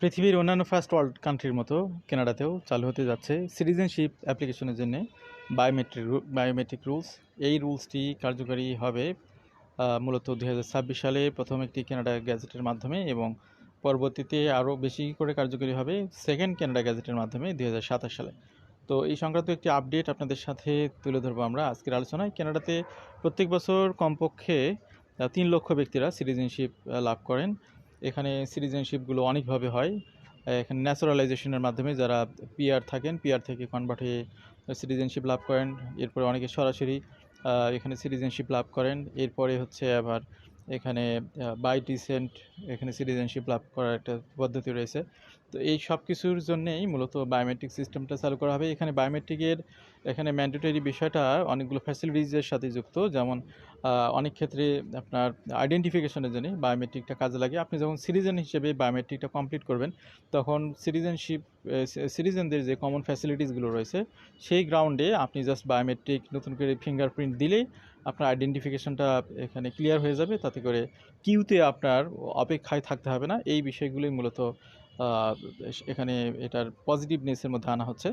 পৃথিবীর অন্যান্য first world কান্ট্রির মতো কানাডাতেও চালু হতে যাচ্ছে সিটিজেনশিপ অ্যাপ্লিকেশনের জন্য বায়োমেট্রিক বায়োমেট্রিক রুলস এই রুলসটি কার্যকরী হবে মূলত দু হাজার ছাব্বিশ সালে প্রথম একটি কানাডা গ্যাজেটের মাধ্যমে এবং পরবর্তীতে আরও বেশি করে কার্যকরী হবে সেকেন্ড কানাডা গ্যাজেটের মাধ্যমে দু হাজার সাতাশ সালে। তো এই সংক্রান্ত একটি আপডেট আপনাদের সাথে তুলে ধরবো আমরা আজকের আলোচনায়। কানাডাতে প্রত্যেক বছর কমপক্ষে তিন লক্ষ ব্যক্তিরা সিটিজেনশিপ লাভ করেন। এখানে সিটিজেনশিপগুলো অনেকভাবে হয়। এখানে ন্যাচারালাইজেশনের মাধ্যমে যারা পিয়ার থাকেন পিআর থেকে কনভার্ট হয়ে সিটিজেনশিপ লাভ করেন। এরপরে অনেকে সরাসরি এখানে সিটিজেনশিপ লাভ করেন। এরপরে হচ্ছে আবার এখানে বাই ডিসেন্ট এখানে সিটিজেনশিপ লাভ করার একটা পদ্ধতি রয়েছে। তো এই সব কিছুর জন্যেই মূলত বায়োমেট্রিক সিস্টেমটা চালু করা হবে। এখানে বায়োমেট্রিকের এখানে ম্যান্ডেটরি বিষয়টা অনেকগুলো ফ্যাসিলিটিসের সাথে যুক্ত। যেমন অনেক ক্ষেত্রে আপনার আইডেন্টিফিকেশনের জন্য বায়োমেট্রিকটা কাজে লাগে। আপনি যখন সিটিজেন হিসেবে বায়োমেট্রিকটা কমপ্লিট করবেন, তখন সিটিজেনশিপ সিটিজেনদের যে কমন ফ্যাসিলিটিসগুলো রয়েছে, সেই গ্রাউন্ডে আপনি জাস্ট বায়োমেট্রিক নতুন করে ফিঙ্গারপ্রিন্ট দিলেই আপনার আইডেন্টিফিকেশনটা এখানে ক্লিয়ার হয়ে যাবে। তাতে করে কিউতে আপনার অপেক্ষায় থাকতে হবে না। এই বিষয়গুলোই মূলত এখানে এটার পজিটিভনেসের মধ্যে আনা হচ্ছে।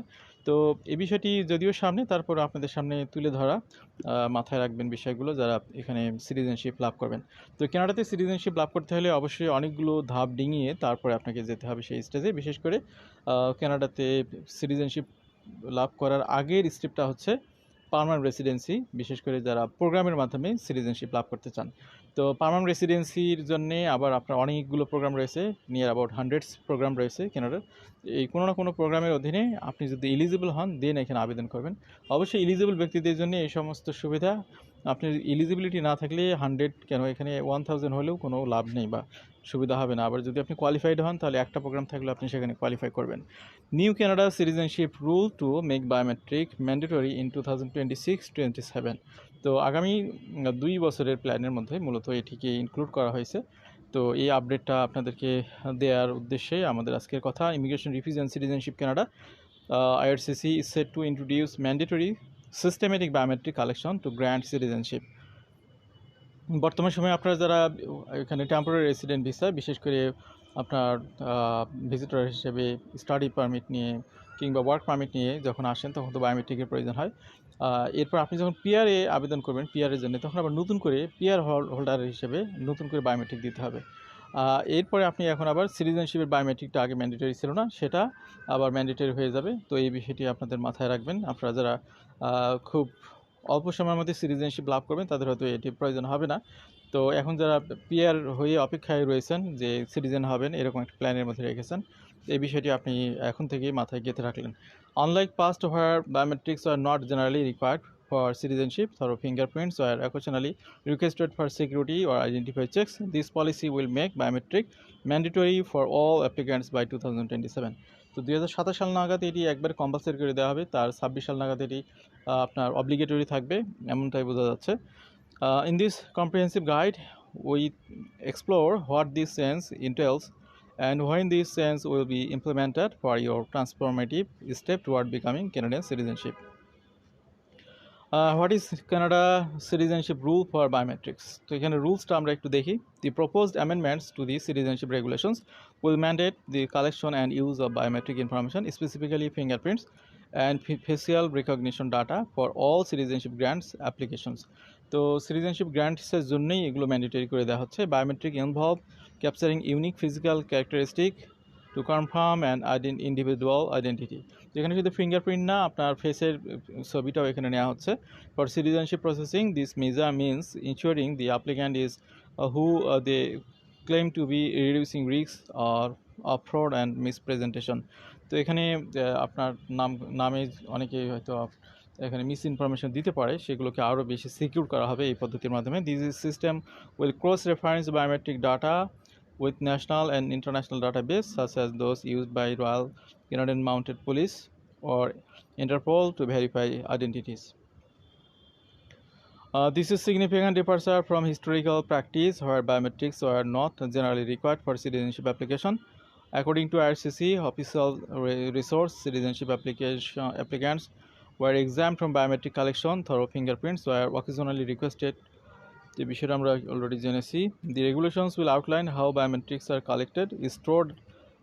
তো এই বিষয়টি যদিও সামনে, তারপর আপনাদের সামনে তুলে ধরা মাথায় রাখবেন বিষয়গুলো যারা এখানে সিটিজেনশিপ লাভ করবেন। তো কানাডাতে সিটিজেনশিপ লাভ করতে হলে অবশ্যই অনেকগুলো ধাপ ডিঙিয়ে তারপরে আপনাকে যেতে হবে সেই স্টেজে বিশেষ করে কানাডাতে সিটিজেনশিপ লাভ করার আগের স্টেপটা হচ্ছে পার্মানেন্ট রেসিডেন্সি বিশেষ করে যারা প্রোগ্রামের মাধ্যমে সিটিজেনশিপ লাভ করতে চান। তো পার্মানেন্ট রেসিডেন্সির জন্য আবার আপনার অনেকগুলো প্রোগ্রাম রয়েছে নিয়ার অ্যাবাউট হান্ড্রেডস প্রোগ্রাম রয়েছে কানাডার এই কোনো না কোনো প্রোগ্রামের অধীনে আপনি যদি এলিজিবল হন দেন এখানে আবেদন করবেন। অবশ্যই এলিজিবল ব্যক্তিদের জন্য এই সমস্ত সুবিধা আপনার এলিজিবিলিটি না থাকলে হান্ড্রেড কেন, এখানে ওয়ান থাউজেন্ড হলেও কোনো লাভ নেই বা সুবিধা হবে না। আবার যদি আপনি কোয়ালিফাইড হন, তাহলে একটা প্রোগ্রাম থাকলে আপনি সেখানে কোয়ালিফাই করবেন। New Canada citizenship rule to make biometric mandatory in two thousand twenty six twenty seven তো আগামী দুই বছরের প্ল্যানের মধ্যে মূলত এটিকে ইনক্লুড করা হয়েছে। তো এই আপডেটটা আপনাদেরকে দেওয়ার উদ্দেশ্যে আমাদের আজকের কথা। Immigration refugees and citizenship Canada IRCC is set to introduce mandatory systematic biometric collection to grant citizenship বর্তমান সময়ে আপনারা যারা এখানে টেম্পোরারি রেসিডেন্ট ভিসা বিশেষ করে আপনার ভিজিটর হিসেবে স্টাডি পারমিট নিয়ে কিংবা ওয়ার্ক পারমিট নিয়ে যখন আসেন, তখন তো বায়োমেট্রিকের প্রয়োজন হয়। এরপর আপনি যখন পিআরে আবেদন করবেন পিআরের জন্য, তখন আবার নতুন করে পিআর হোল্ডার হিসেবে নতুন করে বায়োমেট্রিক দিতে হবে। এরপরে আপনি এখন আবার সিটিজেনশিপের বায়োমেট্রিকটা আগে ম্যান্ডেটরি ছিল না, সেটা আবার ম্যান্ডেটরি হয়ে যাবে। তো এই বিষয়টি আপনাদের মাথায় রাখবেন। আপনারা যারা খুব অল্প সময়ের মধ্যে সিটিজেনশিপ লাভ করবেন, তাদের হয়তো এটি প্রয়োজন হবে না। তো এখন যারা পিয়ার হয়ে অপেক্ষায় রয়েছেন যে সিটিজেন হবেন, এরকম একটা প্ল্যানের মধ্যে রেখেছেন এই বিষয়টি আপনি এখন থেকেই মাথায় গেঁথে রাখলেন unlike past where biometrics are not generally required for citizenship through fingerprints or occasionally requested for security or identify checks. This policy will make biometric mandatory for all applicants by 2027. তো দুই হাজার সাল নাগাদ এটি একবার কম্পালসারি করে দেওয়া হবে, তার ছাব্বিশ সাল নাগাদ এটি আপনার অব্লিগেটরি থাকবে, এমনটাই বোঝা যাচ্ছে In this comprehensive guide we explore what this sense entails and when this sense will be implemented for your transformative step toward becoming Canadian citizenship. Uh, what is Canada citizenship rule for biometrics? তো এখানে রুলসটা আমরা একটু দেখি The proposed amendments to the citizenship regulations will mandate the collection and use of biometric information, specifically fingerprints and fa- facial recognition data for all citizenship grants applications. তো citizenship গ্র্যান্টসের জন্যই এগুলো mandatory করে দেওয়া হচ্ছে। Biometric involve, capturing unique physical characteristic to confirm and iden, individual identity. যেখানে শুধু fingerprint না, আপনার ফেসের ছবিটাও এখানে নেওয়া হচ্ছে। For citizenship processing, this measure means ensuring the applicant is who they claim to be reducing risks or of fraud and misrepresentation. তো এখানে আপনার নাম, নামে অনেকেই হয়তো এখানে মিস ইনফরমেশন দিতে পারে সেগুলোকে আরও বেশি সিকিউর করা হবে এই পদ্ধতির মাধ্যমে this system will cross reference biometric data with national and international database such as those used by Royal Canadian Mounted Police or Interpol to verify identities. Uh, this is significant departure from historical practice where biometrics were not generally required for citizenship application. According to IRCC, official resource citizenship application applicants were exempt from biometric collection through fingerprints, were occasionally requested. যে বিষয়টা আমরা already জেনেছি। The regulations will outline how biometrics are collected stored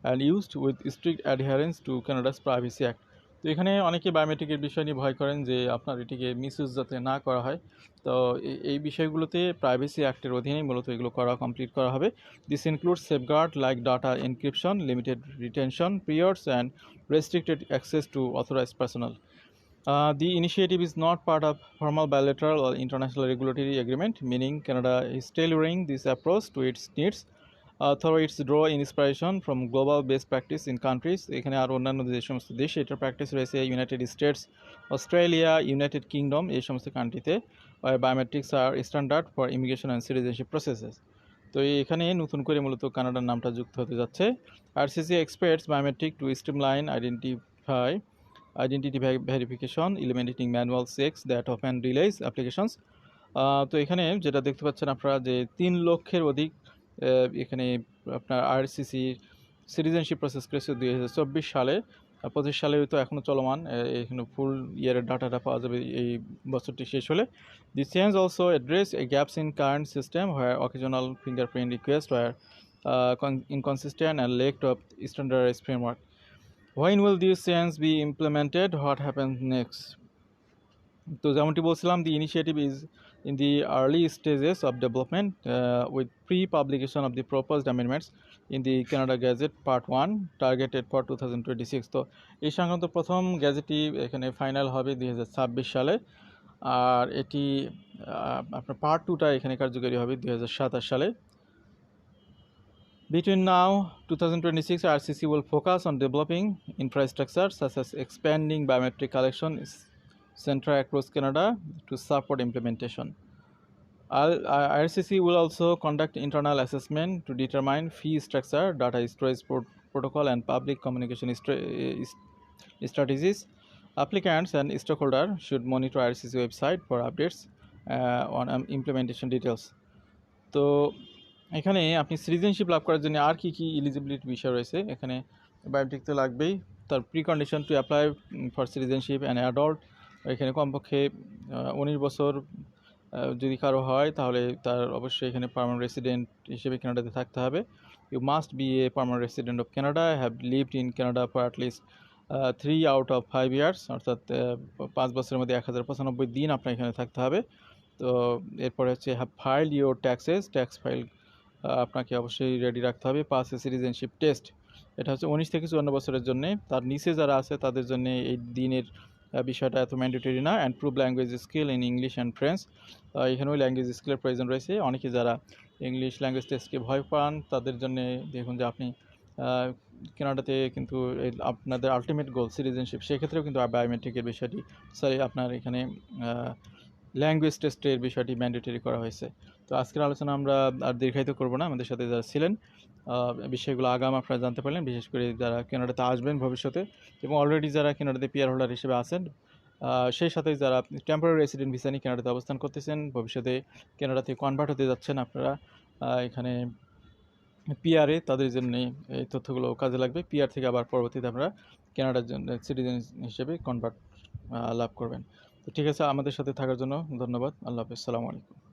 and used with strict adherence to Canada's privacy act তো এখানে অনেকে বায়োমেট্রিকের বিষয় নিয়ে ভয় করেন যে আপনার এটিকে মিসইউজ যাতে না করা হয়। তো এই- বিষয়গুলোতে প্রাইভেসি অ্যাক্টের অধীনেই মূলত এগুলো করা কমপ্লিট করা হবে। This include safeguard like data encryption limited retention periods and restricted access to authorized personnel. Uh, the initiative is not part of formal bilateral or international regulatory agreement, meaning Canada is tailoring this approach to its needs. Uh, through its draw in inspiration from global best practice in countries এখানে আর অন্যান্য যে সমস্ত দেশ এটার practice রয়েছে United States Australia United Kingdom এই সমস্ত কান্ট্রিতে biometrics are standard for immigration and citizenship processes তো এখানে নতুন করে মূলত কানাডার নামটা যুক্ত হতে যাচ্ছে RCC expects biometric to streamline identify identity ve- verification, eliminating manual checks that of and applications. Applications তো এখানে যেটা দেখতে পাচ্ছেন আপনারা যে তিন লক্ষের অধিক এখানে আপনার আরসিসি সিটিজেনশিপ প্রসেস করেছে দুই হাজার চব্বিশ সালে। পঁচিশ সালে তো এখনও চলমান এখানে ফুল ইয়ারের ডাটাটা পাওয়া যাবে এই বছরটি শেষ হলে। The change also address a gaps in current system where occasional fingerprint request where uh, and inconsistent and lack of When will these changes be implemented? What happens next? তো যেমনটি বলছিলাম the initiative is in the early stages of development uh, with pre-publication of the proposed amendments in the Canada Gazette Part 1 targeted for 2026 তো এই সংক্রান্ত প্রথম গ্যাজেটটি এখানে final হবে দুই হাজার ছাব্বিশ সালে আর এটি আপনার পার্ট টুটা এখানে কার্যকরী হবে দুই হাজার সাতাশ সালে Between now 2026, RCC will focus on developing infrastructure such as expanding biometric collection center across Canada to support implementation. Uh, RCC will also conduct internal assessment to determine fee structure, data storage pro- protocol, and public communication uh, strategies. Applicants and stakeholders should monitor RCC website for updates uh, on um, implementation details. তো এখানে আপনি citizenship লাভ করার জন্য আর কি কি eligibility বিষয় রয়েছে? এখানে বায়োমেট্রিক তো লাগবেই। তার precondition to apply for citizenship and adult এখানে কমপক্ষে উনিশ বছর যদি কারও হয়, তাহলে তার অবশ্যই এখানে পার্মানেন্ট রেসিডেন্ট হিসেবে কানাডাতে থাকতে হবে। You must be a permanent resident of Canada have lived in Canada for at least three out of five years অর্থাৎ পাঁচ বছরের মধ্যে এক হাজার পঁচানব্বই দিন আপনার এখানে থাকতে হবে। তো, এরপরে হচ্ছে have file your taxes tax file আপনাকে অবশ্যই রেডি রাখতে হবে। পাস এ সিটিজেনশিপ টেস্ট এটা হচ্ছে উনিশ থেকে চুয়ান্ন বছরের জন্য। তার নিচে যারা আছে, তাদের জন্য এই দিনের বিষয়টা এত ম্যান্ডেটরি না। And prove language skill in English and French এখানেও ল্যাঙ্গুয়েজ স্কিলের প্রয়োজন রয়েছে। অনেকে যারা ইংলিশ ল্যাঙ্গুয়েজ টেস্টকে ভয় পান, তাদের জন্য দেখুন যে আপনি কেনাডাতে কিন্তু আপনাদের আলটিমেট গোল সিটিজেনশিপ সেক্ষেত্রেও কিন্তু বায়োমেট্রিকের বিষয়টি সরি আপনার এখানে ল্যাঙ্গুয়েজ টেস্টের বিষয়টি ম্যান্ডেটরি করা হয়েছে। তো আজকের আলোচনা আমরা আর দীর্ঘায়িত করব না। আমাদের সাথে যারা ছিলেন বিষয়গুলো আগাম আপনারা জানতে পারলেন, বিশেষ করে যারা কেনাডাতে আসবেন ভবিষ্যতে এবং অলরেডি যারা কানাডাতে পিয়ার হোল্ডার হিসেবে আছেন সেই সাথে যারা টেম্পোরারি রেসিডেন্ট ভিসা নিয়ে কানাডাতে অবস্থান করতেছেন, ভবিষ্যতে কানাডাতে কনভার্ট হতে যাচ্ছেন আপনারা এখানে পিআরে তাদের জন্য এই তথ্যগুলো কাজে লাগবে। পিআর থেকে আবার পরবর্তীতে আমরা কেনাডার জন্য সিটিজেন হিসেবে কনভার্ট লাভ করবেন। ঠিক আছে আমাদের সাথে থাকার জন্য ধন্যবাদ। আল্লাহ হাফিজ। সালামু আলাইকুম।